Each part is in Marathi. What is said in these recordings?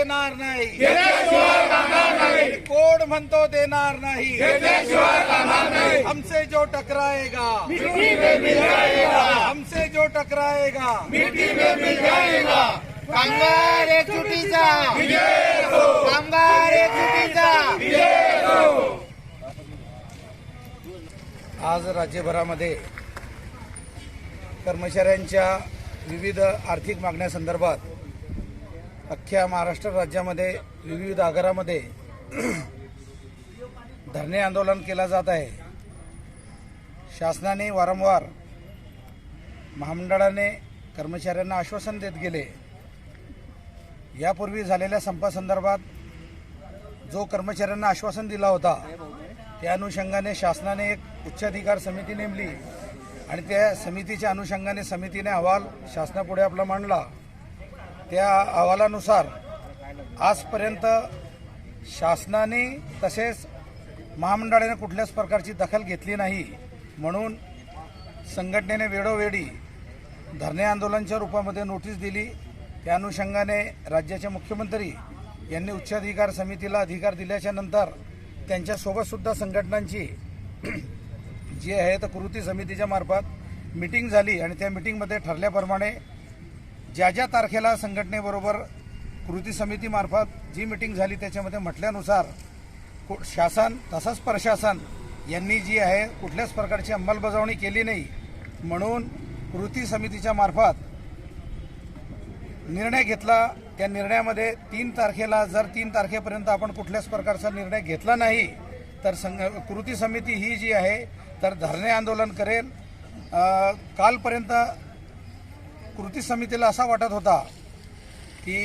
देणार नाही. कोड म्हणतो देणार नाही? हमसे जो टकराएगा. हमसे जो टकराएगा. कामगार एकजुटीचा. कामगार एकजुटीचा. आज राज्यभरामध्ये कर्मचाऱ्यांच्या विविध आर्थिक मागण्यासंदर्भात अख्ख्या महाराष्ट्र राज्यामध्ये विविध आगारामध्ये धरणे आंदोलन केलं जात आहे. शासनाने वारंवार महामंडळाने कर्मचाऱ्यांना आश्वासन देत गेले. यापूर्वी झालेल्या संपासंदर्भात जो कर्मचाऱ्यांना आश्वासन दिला होता त्या अनुषंगाने शासनाने एक उच्चाधिकार समिती नेमली आणि त्या समितीच्या अनुषंगाने समितीने अहवाल शासनापुढे आपला मांडला. त्या अहवालानुसार आजपर्यंत शासनाने तसेच महामंडळाने कुठल्याच प्रकारची दखल घेतली नाही. म्हणून संघटनेने वेळोवेळी धरणे आंदोलनाच्या रूपामध्ये नोटीस दिली. त्या अनुषंगाने राज्याचे मुख्यमंत्री यांनी उच्चाधिकार समितीला अधिकार दिल्याच्या नंतर त्यांच्यासोबतसुद्धा संघटनांची जी आहे तर कृती समितीच्या मार्फत मिटिंग झाली आणि त्या मिटिंगमध्ये ठरल्याप्रमाणे ज्या ज्या तारखेला संघटनेबरोबर कृती समितीमार्फत जी मिटिंग झाली त्याच्यामध्ये म्हटल्यानुसार कु- शासन तसंच प्रशासन यांनी जी आहे कुठल्याच प्रकारची अंमलबजावणी केली नाही. म्हणून कृती समितीच्या मार्फत निर्णय घेतला. त्या निर्णयामध्ये तीन तारखेला जर तीन तारखेपर्यंत आपण कुठल्याच प्रकारचा निर्णय घेतला नाही तर संघ कृती समिती ही जी आहे तर धरणे आंदोलन करेल. कालपर्यंत कृती समितीला असा वाटत होता की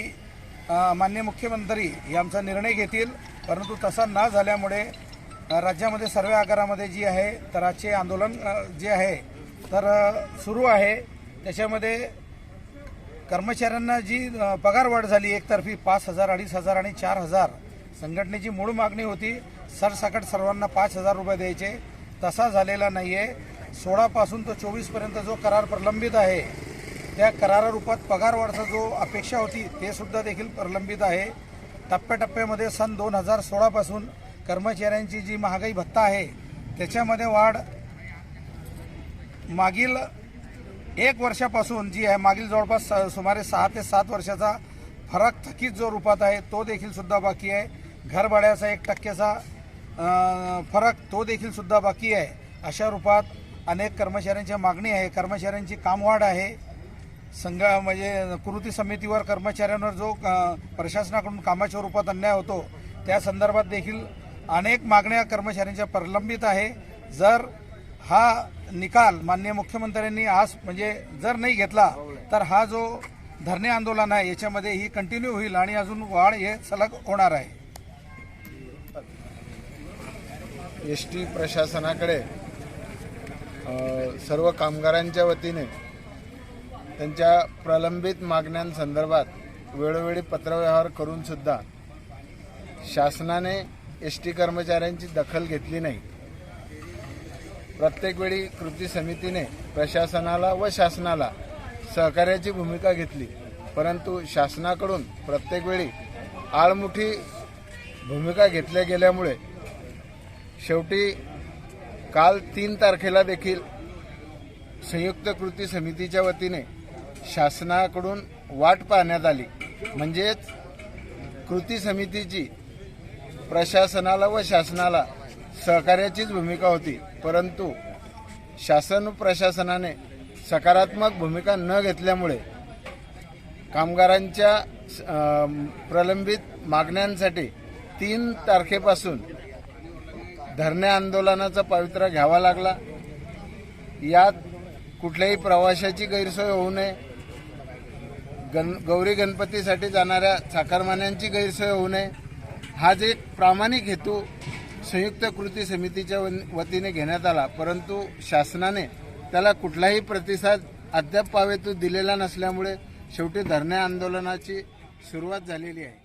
मान्य मुख्यमंत्री हे आमचा निर्णय घेतील परंतु तसा न झाल्यामुळे राज्यामध्ये सर्व आकारामध्ये जी आहे तराचे आंदोलन जे आहे तर सुरू आहे. त्याच्यामध्ये कर्मचाऱ्यांना जी पगारवाढ झाली एकतर्फी पाच हजार अडीच हजार आणि चार हजार संघटनेची मूळ मागणी होती सरसकट सर्वांना पाच हजार रुपये द्यायचे. तसा झालेला नाही आहे सोळापासून तो चोवीसपर्यंत जो करार प्रलंबित आहे त्या करारारूपात पगारवाढचा जो अपेक्षा होती ते सुद्धा देखील प्रलंबित आहे. टप्प्याटप्प्यामध्ये सन दोन हजार सोळापासून कर्मचाऱ्यांची जी महागाई भत्ता आहे त्याच्यामध्ये वाढ मागील एक वर्षापासून जी आहे मागील जवळपास स- सुमारे सहा ते सात वर्षाचा फरक थकीत जो रूपात आहे तो देखील सुद्धा बाकी आहे. घरभाड्याचा एक टक्क्याचा फरक तो देखील सुद्धा बाकी आहे. अशा रूपात अनेक कर्मचाऱ्यांच्या मागणी आहे कर्मचाऱ्यांची कामवाढ आहे. संघ म्हणजे कृती समितीवर कर्मचाऱ्यांवर जो प्रशासनाकडून कामाच्या रूपात अन्याय होतो त्या संदर्भात देखील अनेक मागण्या कर्मचाऱ्यांच्या प्रलंबित आहे. जर हा निकाल माननीय मुख्यमंत्र्यांनी आज म्हणजे जर नाही घेतला तर हा जो धरणे आंदोलन आहे याच्यामध्ये ही कंटिन्यू होईल आणि अजून वाढ हे सलग होणार आहे. एस टी प्रशासनाकडे सर्व कामगारांच्या वतीने त्यांच्या प्रलंबित मागण्यांसंदर्भात वेळोवेळी पत्रव्यवहार करूनसुद्धा शासनाने एस टी कर्मचाऱ्यांची दखल घेतली नाही. प्रत्येक वेळी कृती समितीने प्रशासनाला व शासनाला सहकार्याची भूमिका घेतली परंतु शासनाकडून प्रत्येक वेळी आळमुठी भूमिका घेतल्या गेल्यामुळे शेवटी काल तीन तारखेला देखील संयुक्त कृती समितीच्या वतीने शासनाकडून वाट पाहण्यात आली. म्हणजेच कृती समितीची प्रशासनाला व शासनाला सहकार्याचीच भूमिका होती. परंतु शासन प्रशासनाने सकारात्मक भूमिका न घेतल्यामुळे कामगारांच्या प्रलंबित मागण्यांसाठी तीन तारखेपासून धरणे आंदोलनाचा पवित्रा घ्यावा लागला. यात कुठल्याही प्रवाशाची गैरसोय होऊ नये. गण गौरी गणपतीसाठी जाणाऱ्या चाकरमान्यांची गैरसोय होऊ नये. हा जे एक प्रामाणिक हेतू संयुक्त कृती समितीच्या वन- वतीने घेण्यात आला परंतु शासनाने त्याला कुठलाही प्रतिसाद अद्याप पावेतू दिलेला नसल्यामुळे शेवटी धरणे आंदोलनाची सुरुवात झालेली आहे.